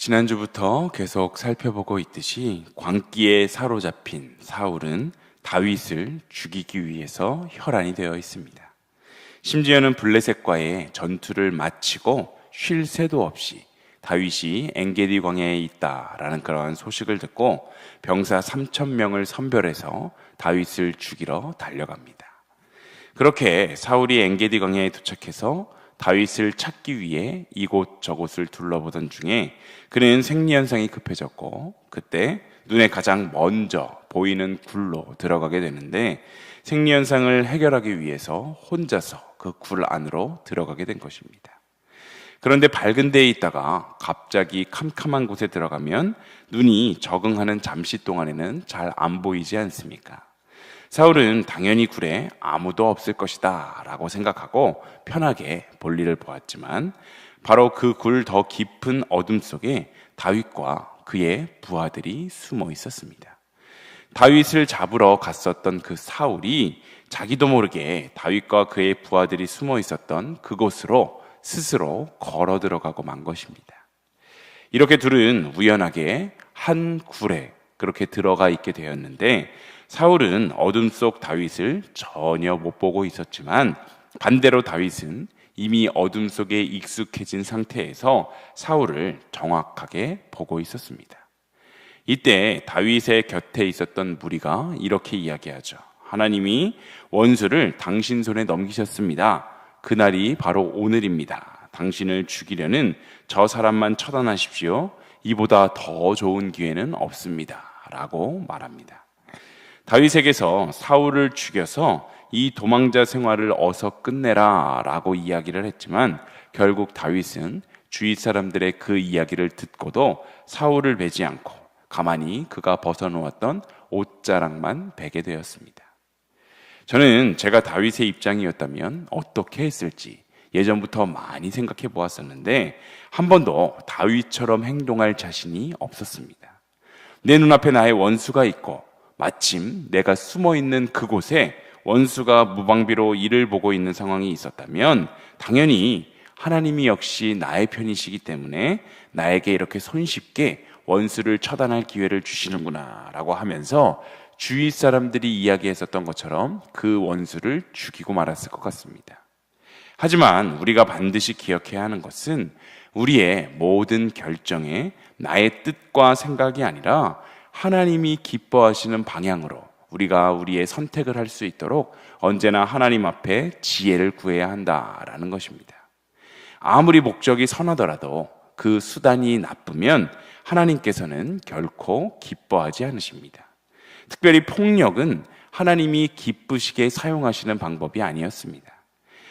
지난주부터 계속 살펴보고 있듯이 광기에 사로잡힌 사울은 다윗을 죽이기 위해서 혈안이 되어 있습니다. 심지어는 블레셋과의 전투를 마치고 쉴 새도 없이 다윗이 엔게디 광야에 있다라는 그러한 소식을 듣고 병사 3천 명을 선별해서 다윗을 죽이러 달려갑니다. 그렇게 사울이 엔게디 광야에 도착해서 다윗을 찾기 위해 이곳 저곳을 둘러보던 중에 그는 생리 현상이 급해졌고 그때 눈에 가장 먼저 보이는 굴로 들어가게 되는데 생리 현상을 해결하기 위해서 혼자서 그 굴 안으로 들어가게 된 것입니다. 그런데 밝은 데에 있다가 갑자기 캄캄한 곳에 들어가면 눈이 적응하는 잠시 동안에는 잘 안 보이지 않습니까? 사울은 당연히 굴에 아무도 없을 것이다 라고 생각하고 편하게 볼일을 보았지만 바로 그 굴 더 깊은 어둠 속에 다윗과 그의 부하들이 숨어 있었습니다. 다윗을 잡으러 갔었던 그 사울이 자기도 모르게 다윗과 그의 부하들이 숨어 있었던 그곳으로 스스로 걸어 들어가고 만 것입니다. 이렇게 둘은 우연하게 한 굴에 그렇게 들어가 있게 되었는데 사울은 어둠 속 다윗을 전혀 못 보고 있었지만 반대로 다윗은 이미 어둠 속에 익숙해진 상태에서 사울을 정확하게 보고 있었습니다. 이때 다윗의 곁에 있었던 무리가 이렇게 이야기하죠. 하나님이 원수를 당신 손에 넘기셨습니다. 그날이 바로 오늘입니다. 당신을 죽이려는 저 사람만 처단하십시오. 이보다 더 좋은 기회는 없습니다. 라고 말합니다. 다윗에게서 사울을 죽여서 이 도망자 생활을 어서 끝내라 라고 이야기를 했지만 결국 다윗은 주위 사람들의 그 이야기를 듣고도 사울을 베지 않고 가만히 그가 벗어놓았던 옷자락만 베게 되었습니다. 저는 제가 다윗의 입장이었다면 어떻게 했을지 예전부터 많이 생각해 보았었는데 한 번도 다윗처럼 행동할 자신이 없었습니다. 내 눈앞에 나의 원수가 있고 마침 내가 숨어 있는 그곳에 원수가 무방비로 이를 보고 있는 상황이 있었다면 당연히 하나님이 역시 나의 편이시기 때문에 나에게 이렇게 손쉽게 원수를 처단할 기회를 주시는구나 라고 하면서 주위 사람들이 이야기했었던 것처럼 그 원수를 죽이고 말았을 것 같습니다. 하지만 우리가 반드시 기억해야 하는 것은 우리의 모든 결정에 나의 뜻과 생각이 아니라 하나님이 기뻐하시는 방향으로 우리가 우리의 선택을 할 수 있도록 언제나 하나님 앞에 지혜를 구해야 한다라는 것입니다. 아무리 목적이 선하더라도 그 수단이 나쁘면 하나님께서는 결코 기뻐하지 않으십니다. 특별히 폭력은 하나님이 기쁘시게 사용하시는 방법이 아니었습니다.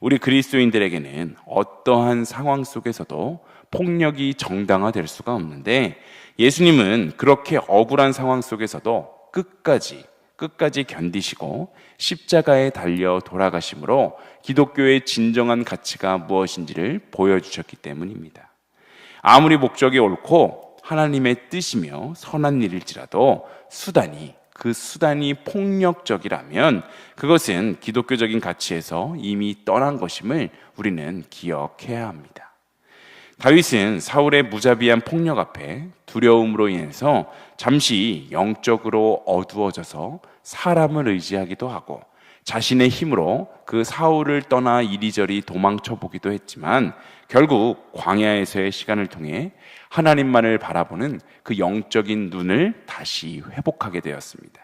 우리 그리스도인들에게는 어떠한 상황 속에서도 폭력이 정당화될 수가 없는데 예수님은 그렇게 억울한 상황 속에서도 끝까지 끝까지 견디시고 십자가에 달려 돌아가심으로 기독교의 진정한 가치가 무엇인지를 보여주셨기 때문입니다. 아무리 목적이 옳고 하나님의 뜻이며 선한 일일지라도 수단이 그 수단이 폭력적이라면 그것은 기독교적인 가치에서 이미 떠난 것임을 우리는 기억해야 합니다. 다윗은 사울의 무자비한 폭력 앞에 두려움으로 인해서 잠시 영적으로 어두워져서 사람을 의지하기도 하고 자신의 힘으로 그 사울을 떠나 이리저리 도망쳐 보기도 했지만 결국 광야에서의 시간을 통해 하나님만을 바라보는 그 영적인 눈을 다시 회복하게 되었습니다.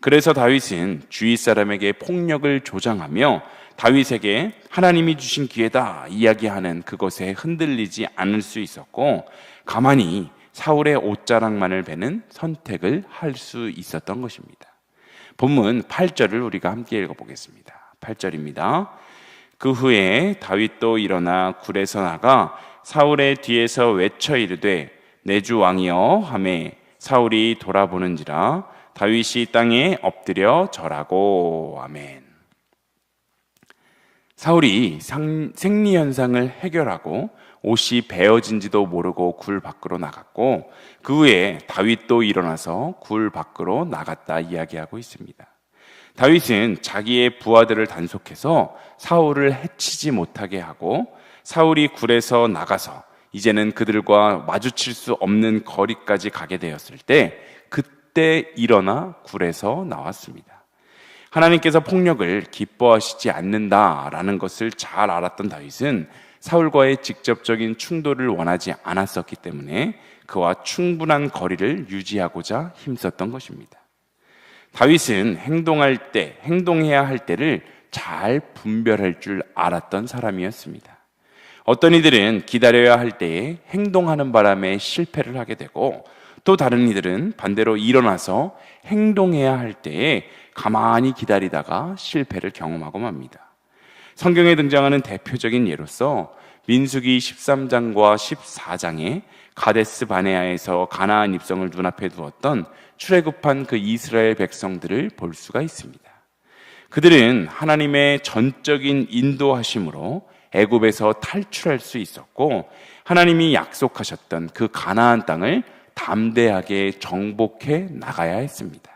그래서 다윗은 주위 사람에게 폭력을 조장하며 다윗에게 하나님이 주신 기회다 이야기하는 그것에 흔들리지 않을 수 있었고 가만히 사울의 옷자락만을 베는 선택을 할 수 있었던 것입니다. 본문 8절을 우리가 함께 읽어보겠습니다. 8절입니다. 그 후에 다윗도 일어나 굴에서 나가 사울의 뒤에서 외쳐 이르되 내 주 왕이여 하매 사울이 돌아보는지라 다윗이 땅에 엎드려 절하고 아멘. 사울이 생리 현상을 해결하고 옷이 베어진지도 모르고 굴 밖으로 나갔고 그 후에 다윗도 일어나서 굴 밖으로 나갔다 이야기하고 있습니다. 다윗은 자기의 부하들을 단속해서 사울을 해치지 못하게 하고 사울이 굴에서 나가서 이제는 그들과 마주칠 수 없는 거리까지 가게 되었을 때 그때 일어나 굴에서 나왔습니다. 하나님께서 폭력을 기뻐하시지 않는다라는 것을 잘 알았던 다윗은 사울과의 직접적인 충돌을 원하지 않았었기 때문에 그와 충분한 거리를 유지하고자 힘썼던 것입니다. 다윗은 행동할 때, 행동해야 할 때를 잘 분별할 줄 알았던 사람이었습니다. 어떤 이들은 기다려야 할 때에 행동하는 바람에 실패를 하게 되고 또 다른 이들은 반대로 일어나서 행동해야 할 때에 가만히 기다리다가 실패를 경험하고 맙니다. 성경에 등장하는 대표적인 예로서 민수기 13장과 14장에 가데스 바네아에서 가나안 입성을 눈앞에 두었던 출애굽한 그 이스라엘 백성들을 볼 수가 있습니다. 그들은 하나님의 전적인 인도하심으로 애굽에서 탈출할 수 있었고 하나님이 약속하셨던 그 가나안 땅을 담대하게 정복해 나가야 했습니다.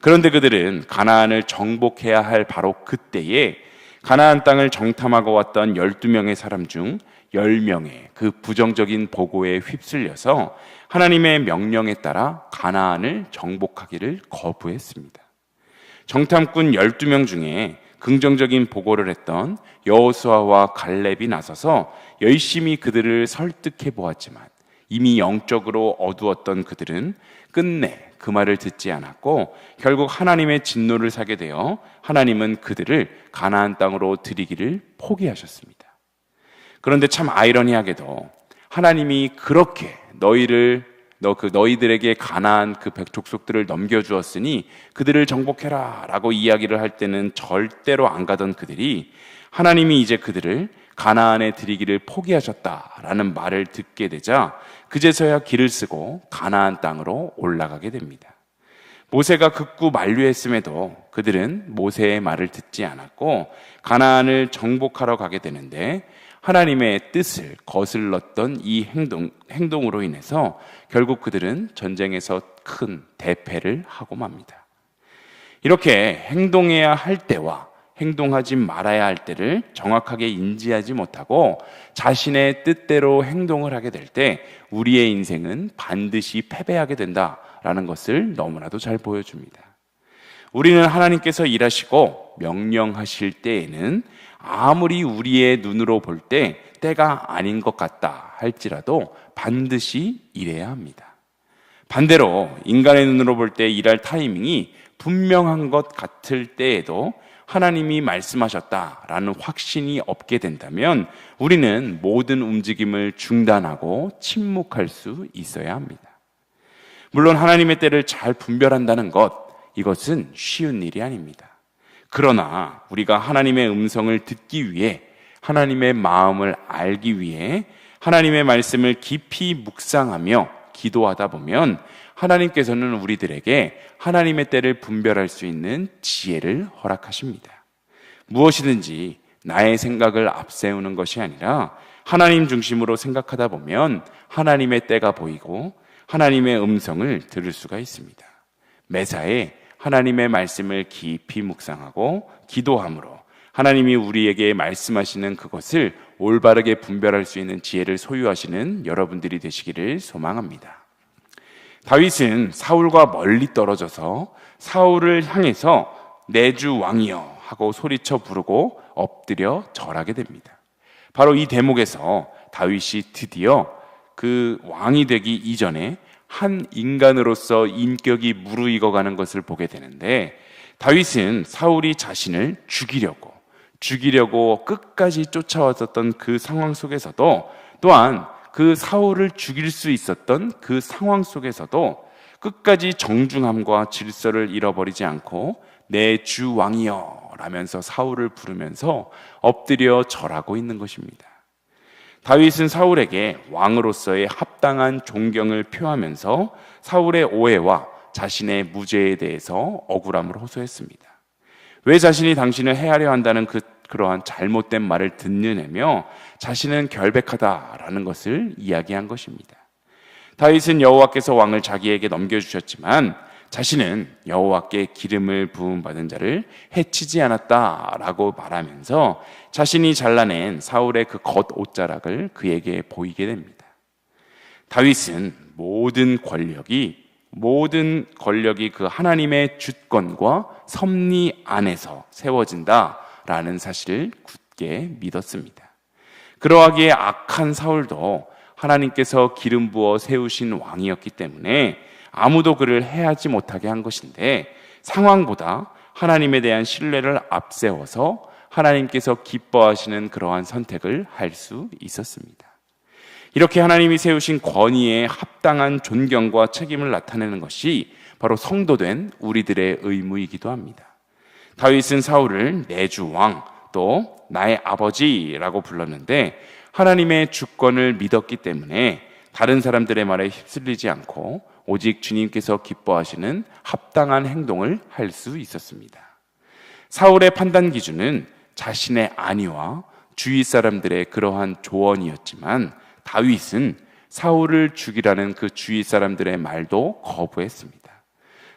그런데 그들은 가나안을 정복해야 할 바로 그때에 가나안 땅을 정탐하고 왔던 12명의 사람 중 10명의 그 부정적인 보고에 휩쓸려서 하나님의 명령에 따라 가나안을 정복하기를 거부했습니다. 정탐꾼 12명 중에 긍정적인 보고를 했던 여호수아와 갈렙이 나서서 열심히 그들을 설득해 보았지만 이미 영적으로 어두웠던 그들은 끝내 그 말을 듣지 않았고 결국 하나님의 진노를 사게 되어 하나님은 그들을 가나안 땅으로 들이기를 포기하셨습니다. 그런데 참 아이러니하게도 하나님이 그렇게 너희를 너 그 너희들에게 가나안 그 백족속들을 넘겨 주었으니 그들을 정복해라라고 이야기를 할 때는 절대로 안 가던 그들이 하나님이 이제 그들을 가나안에 들이기를 포기하셨다라는 말을 듣게 되자 그제서야 길을 쓰고 가나안 땅으로 올라가게 됩니다. 모세가 극구 만류했음에도 그들은 모세의 말을 듣지 않았고 가나안을 정복하러 가게 되는데 하나님의 뜻을 거슬렀던 이 행동, 행동으로 인해서 결국 그들은 전쟁에서 큰 대패를 하고 맙니다. 이렇게 행동해야 할 때와 행동하지 말아야 할 때를 정확하게 인지하지 못하고 자신의 뜻대로 행동을 하게 될 때 우리의 인생은 반드시 패배하게 된다라는 것을 너무나도 잘 보여줍니다. 우리는 하나님께서 일하시고 명령하실 때에는 아무리 우리의 눈으로 볼 때 때가 아닌 것 같다 할지라도 반드시 일해야 합니다. 반대로 인간의 눈으로 볼 때 일할 타이밍이 분명한 것 같을 때에도 하나님이 말씀하셨다라는 확신이 없게 된다면 우리는 모든 움직임을 중단하고 침묵할 수 있어야 합니다. 물론 하나님의 때를 잘 분별한다는 것, 이것은 쉬운 일이 아닙니다. 그러나 우리가 하나님의 음성을 듣기 위해 하나님의 마음을 알기 위해 하나님의 말씀을 깊이 묵상하며 기도하다 보면 하나님께서는 우리들에게 하나님의 때를 분별할 수 있는 지혜를 허락하십니다. 무엇이든지 나의 생각을 앞세우는 것이 아니라 하나님 중심으로 생각하다 보면 하나님의 때가 보이고 하나님의 음성을 들을 수가 있습니다. 매사에 하나님의 말씀을 깊이 묵상하고 기도함으로 하나님이 우리에게 말씀하시는 그것을 올바르게 분별할 수 있는 지혜를 소유하시는 여러분들이 되시기를 소망합니다. 다윗은 사울과 멀리 떨어져서 사울을 향해서 내주 왕이여 하고 소리쳐 부르고 엎드려 절하게 됩니다. 바로 이 대목에서 다윗이 드디어 그 왕이 되기 이전에 한 인간으로서 인격이 무르익어 가는 것을 보게 되는데 다윗은 사울이 자신을 죽이려고 죽이려고 끝까지 쫓아왔었던 그 상황 속에서도 또한 그 사울을 죽일 수 있었던 그 상황 속에서도 끝까지 정중함과 질서를 잃어버리지 않고 내 주 왕이여 라면서 사울을 부르면서 엎드려 절하고 있는 것입니다. 다윗은 사울에게 왕으로서의 합당한 존경을 표하면서 사울의 오해와 자신의 무죄에 대해서 억울함을 호소했습니다. 왜 자신이 당신을 해하려 한다는 그 그러한 잘못된 말을 듣느냐며 자신은 결백하다라는 것을 이야기한 것입니다. 다윗은 여호와께서 왕을 자기에게 넘겨주셨지만 자신은 여호와께 기름을 부음 받은 자를 해치지 않았다라고 말하면서 자신이 잘라낸 사울의 그 겉옷자락을 그에게 보이게 됩니다. 다윗은 모든 권력이 모든 권력이 그 하나님의 주권과 섭리 안에서 세워진다라는 사실을 굳게 믿었습니다. 그러하기에 악한 사울도 하나님께서 기름 부어 세우신 왕이었기 때문에 아무도 그를 해하지 못하게 한 것인데 상황보다 하나님에 대한 신뢰를 앞세워서 하나님께서 기뻐하시는 그러한 선택을 할 수 있었습니다. 이렇게 하나님이 세우신 권위에 합당한 존경과 책임을 나타내는 것이 바로 성도된 우리들의 의무이기도 합니다. 다윗은 사울을 내주 왕, 또 나의 아버지라고 불렀는데 하나님의 주권을 믿었기 때문에 다른 사람들의 말에 휩쓸리지 않고 오직 주님께서 기뻐하시는 합당한 행동을 할 수 있었습니다. 사울의 판단 기준은 자신의 안위와 주위 사람들의 그러한 조언이었지만 다윗은 사울을 죽이라는 그 주위 사람들의 말도 거부했습니다.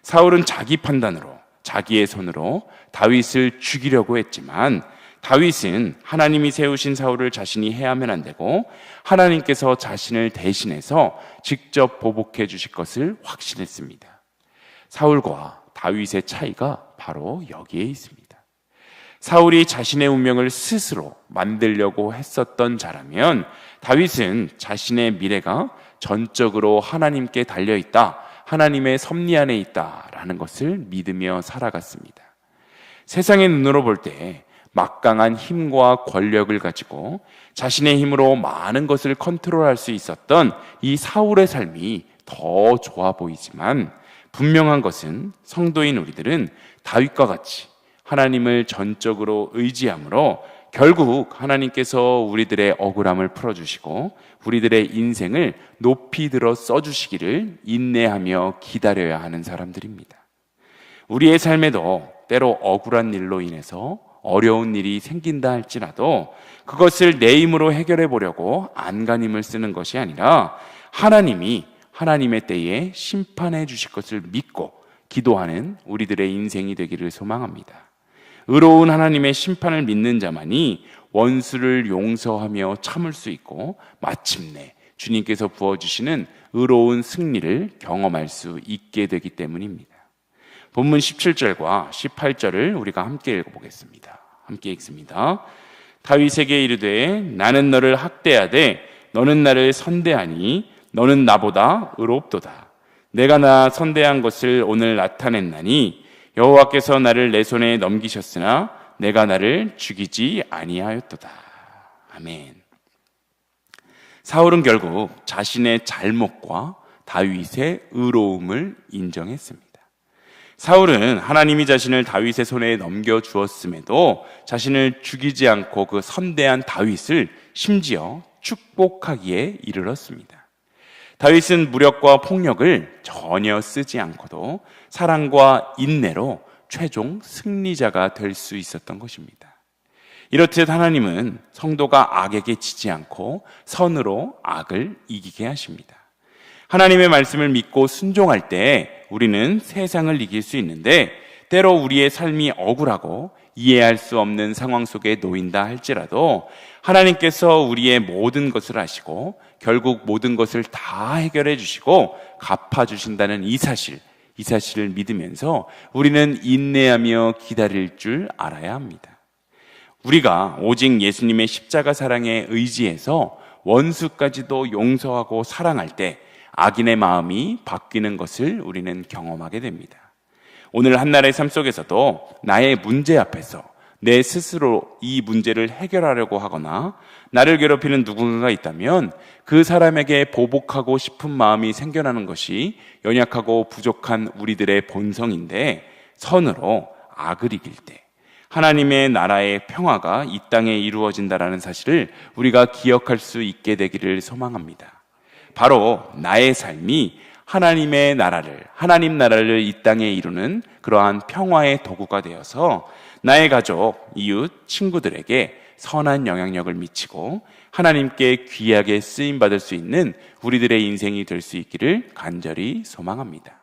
사울은 자기 판단으로 자기의 손으로 다윗을 죽이려고 했지만 다윗은 하나님이 세우신 사울을 자신이 해야만 안 되고 하나님께서 자신을 대신해서 직접 보복해 주실 것을 확신했습니다. 사울과 다윗의 차이가 바로 여기에 있습니다. 사울이 자신의 운명을 스스로 만들려고 했었던 자라면 다윗은 자신의 미래가 전적으로 하나님께 달려 있다. 하나님의 섭리 안에 있다라는 것을 믿으며 살아갔습니다. 세상의 눈으로 볼 때 막강한 힘과 권력을 가지고 자신의 힘으로 많은 것을 컨트롤할 수 있었던 이 사울의 삶이 더 좋아 보이지만 분명한 것은 성도인 우리들은 다윗과 같이 하나님을 전적으로 의지함으로 결국 하나님께서 우리들의 억울함을 풀어주시고 우리들의 인생을 높이 들어 써주시기를 인내하며 기다려야 하는 사람들입니다. 우리의 삶에도 때로 억울한 일로 인해서 어려운 일이 생긴다 할지라도 그것을 내 힘으로 해결해 보려고 안간힘을 쓰는 것이 아니라 하나님이 하나님의 때에 심판해 주실 것을 믿고 기도하는 우리들의 인생이 되기를 소망합니다. 의로운 하나님의 심판을 믿는 자만이 원수를 용서하며 참을 수 있고 마침내 주님께서 부어주시는 의로운 승리를 경험할 수 있게 되기 때문입니다. 본문 17절과 18절을 우리가 함께 읽어보겠습니다. 함께 읽습니다. 다윗에게 이르되 나는 너를 학대하되 너는 나를 선대하니 너는 나보다 의롭도다. 내가 나 선대한 것을 오늘 나타냈나니 여호와께서 나를 내 손에 넘기셨으나 내가 나를 죽이지 아니하였도다. 아멘. 사울은 결국 자신의 잘못과 다윗의 의로움을 인정했습니다. 사울은 하나님이 자신을 다윗의 손에 넘겨 주었음에도 자신을 죽이지 않고 그 선대한 다윗을 심지어 축복하기에 이르렀습니다. 다윗은 무력과 폭력을 전혀 쓰지 않고도 사랑과 인내로 최종 승리자가 될 수 있었던 것입니다. 이렇듯 하나님은 성도가 악에게 지지 않고 선으로 악을 이기게 하십니다. 하나님의 말씀을 믿고 순종할 때 우리는 세상을 이길 수 있는데 때로 우리의 삶이 억울하고 이해할 수 없는 상황 속에 놓인다 할지라도 하나님께서 우리의 모든 것을 아시고 결국 모든 것을 다 해결해 주시고 갚아 주신다는 이 사실, 이 사실을 믿으면서 우리는 인내하며 기다릴 줄 알아야 합니다. 우리가 오직 예수님의 십자가 사랑에 의지해서 원수까지도 용서하고 사랑할 때 악인의 마음이 바뀌는 것을 우리는 경험하게 됩니다. 오늘 한날의 삶 속에서도 나의 문제 앞에서 내 스스로 이 문제를 해결하려고 하거나 나를 괴롭히는 누군가가 있다면 그 사람에게 보복하고 싶은 마음이 생겨나는 것이 연약하고 부족한 우리들의 본성인데 선으로 악을 이길 때 하나님의 나라의 평화가 이 땅에 이루어진다라는 사실을 우리가 기억할 수 있게 되기를 소망합니다. 바로 나의 삶이 하나님의 나라를, 하나님 나라를 이 땅에 이루는 그러한 평화의 도구가 되어서 나의 가족, 이웃, 친구들에게 선한 영향력을 미치고 하나님께 귀하게 쓰임 받을 수 있는 우리들의 인생이 될 수 있기를 간절히 소망합니다.